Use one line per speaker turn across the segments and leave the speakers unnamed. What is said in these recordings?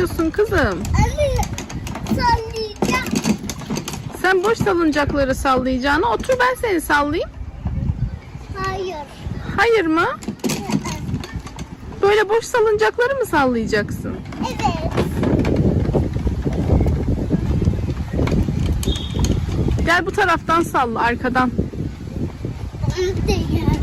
yapıyorsun kızım?
Anne sallayacağım.
Sen boş salıncakları sallayacağına otur ben seni sallayayım.
Hayır.
Hayır mı? Böyle boş salıncakları mı sallayacaksın?
Evet.
Gel bu taraftan salla arkadan.
Değil.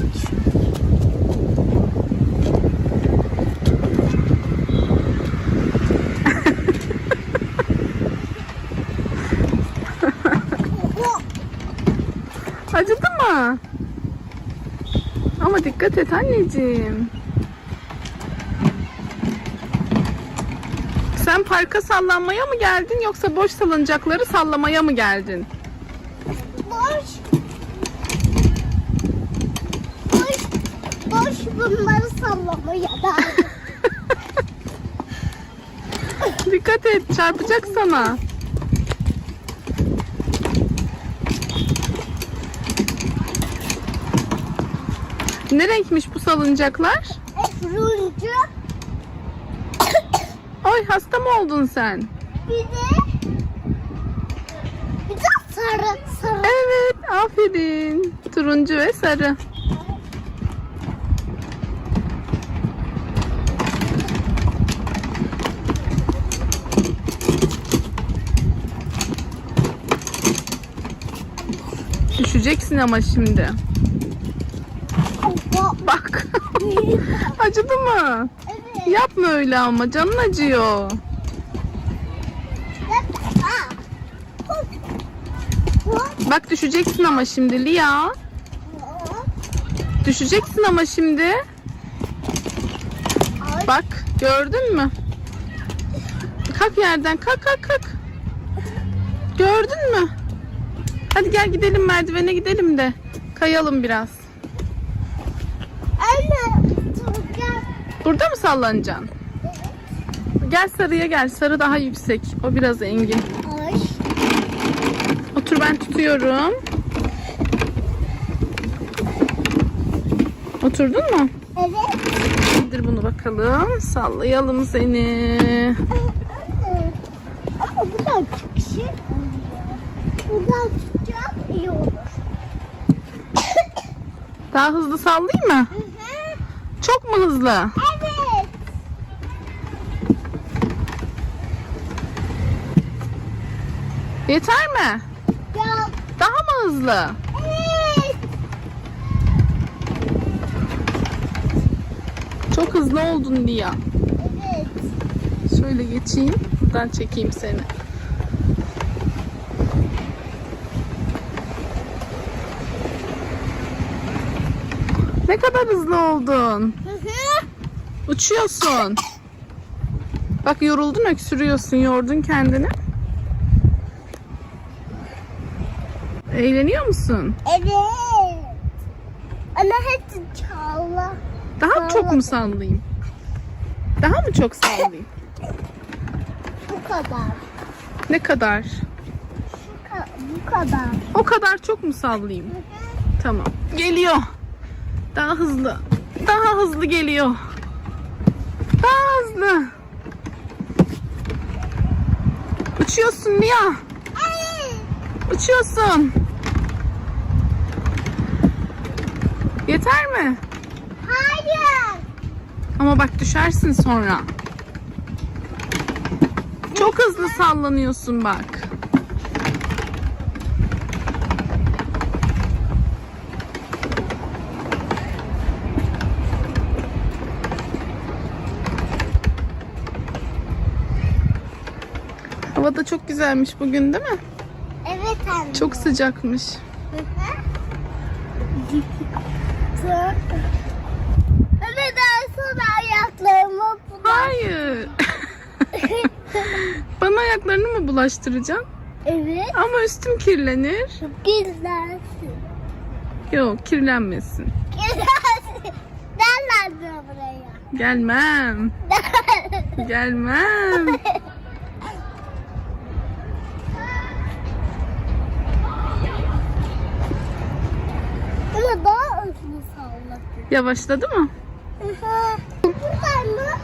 Acıdı mı? Ama dikkat et anneciğim. Sen parka sallanmaya mı geldin yoksa boş salıncakları sallamaya mı geldin?
Boş. Boş. Boş bunları sallamaya da.
Dikkat et çarpacak sana. Ne renkmiş bu salıncaklar?
Turuncu.
Ay hasta mı oldun sen?
Bir de bir de sarı sarı.
Evet aferin. Turuncu ve sarı. Düşeceksin ama şimdi. Bak. Acıdı mı?
Evet.
Yapma öyle ama canın acıyor. Bak düşeceksin ama şimdi Lia. Düşeceksin ama şimdi. Bak gördün mü? Kalk yerden kalk kalk kalk. Gördün mü? Hadi gel gidelim merdivene gidelim de kayalım biraz.
Anne.
Burada mı sallanacaksın? Gel sarıya gel. Sarı daha yüksek. O biraz engin.
Ay.
Otur ben tutuyorum. Oturdun mu?
Evet.
İndir bunu bakalım. Sallayalım seni.
Ama bu da çıkışı. Buradan tutacağım iyi olur.
Daha hızlı sallayayım mı? Çok mu hızlı?
Evet.
Yeter mi?
Ya.
Daha mı hızlı?
Evet.
Çok hızlı oldun Lia.
Evet.
Şöyle geçeyim. Buradan çekeyim seni. Ne kadar hızlı oldun.
Hı hı.
Uçuyorsun. Bak yoruldun öksürüyorsun. Yordun kendini. Eğleniyor musun?
Evet. Ama hepsi çağla.
Daha mı çok mu sallayayım? Daha mı çok sallayayım?
Bu kadar.
Ne kadar?
Şu ka- bu kadar.
O kadar çok mu sallayayım? Tamam. Geliyor. Daha hızlı. Daha hızlı geliyor. Daha hızlı. Uçuyorsun.
Evet.
Uçuyorsun. Yeter mi?
Hayır.
Ama bak düşersin sonra. Çok hızlı sallanıyorsun bak. Hava da çok güzelmiş bugün değil mi?
Evet anne.
Çok sıcakmış.
Hı hı. Evet en son ayaklarımı.
Hayır. Bana ayaklarını mı bulaştıracaksın?
Evet.
Ama üstüm kirlenir.
Gizlensin.
Yok kirlenmesin.
Gizlensin. Derler buraya.
Gelmem. Gelmem. Yavaşladı mı?
Buradan mı?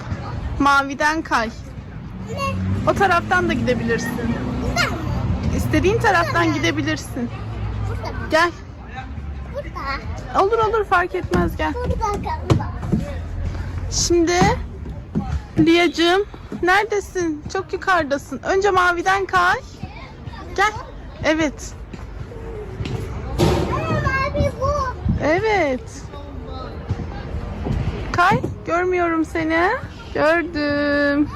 Maviden kay.
Ne?
O taraftan da gidebilirsin.
Buradan mı?
İstediğin taraftan gidebilirsin.
Burada mı?
Gel.
Burada.
Olur olur fark etmez gel.
Burada.
Şimdi Liyacığım neredesin? Çok yukarıdasın. Önce maviden kay. Gel. Evet.
Bu.
Evet. Kay. Görmüyorum seni. Gördüm.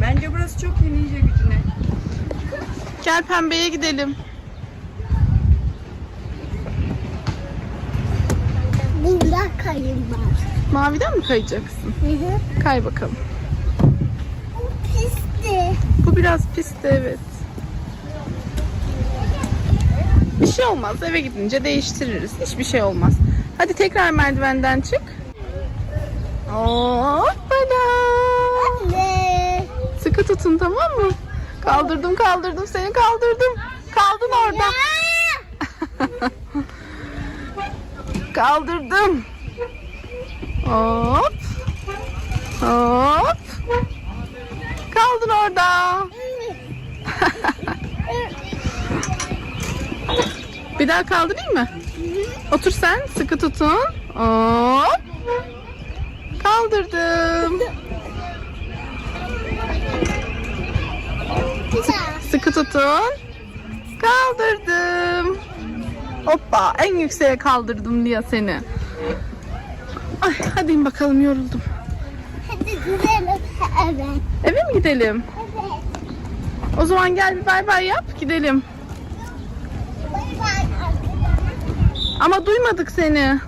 Bence burası çok ninja gücüne.
Gel pembeye gidelim.
Burada kayın var.
Maviden mi kayacaksın?
Hı hı.
Kay bakalım.
Bu pisti.
Bu biraz pisti evet. Bir şey olmaz. Eve gidince değiştiririz. Hiçbir şey olmaz. Hadi tekrar merdivenden çık. Hoppala.
Anne.
Sıkı tutun tamam mı? Kaldırdım kaldırdım seni kaldırdım. Kaldın orada. Kaldırdım. Hop. Hop. Kaldın orada. Bir daha kaldırayım mı? Otur sen. Sıkı tutun. Hop. Kaldırdım. Sıkı tutun. Kaldırdım. Hoppa en yükseğe kaldırdım diye seni. Ay hadi in bakalım yoruldum.
Hadi gidelim. Evet.
Eve mi gidelim?
Evet.
O zaman gel bir bay bay yap gidelim.
Bay bay.
Ama duymadık seni.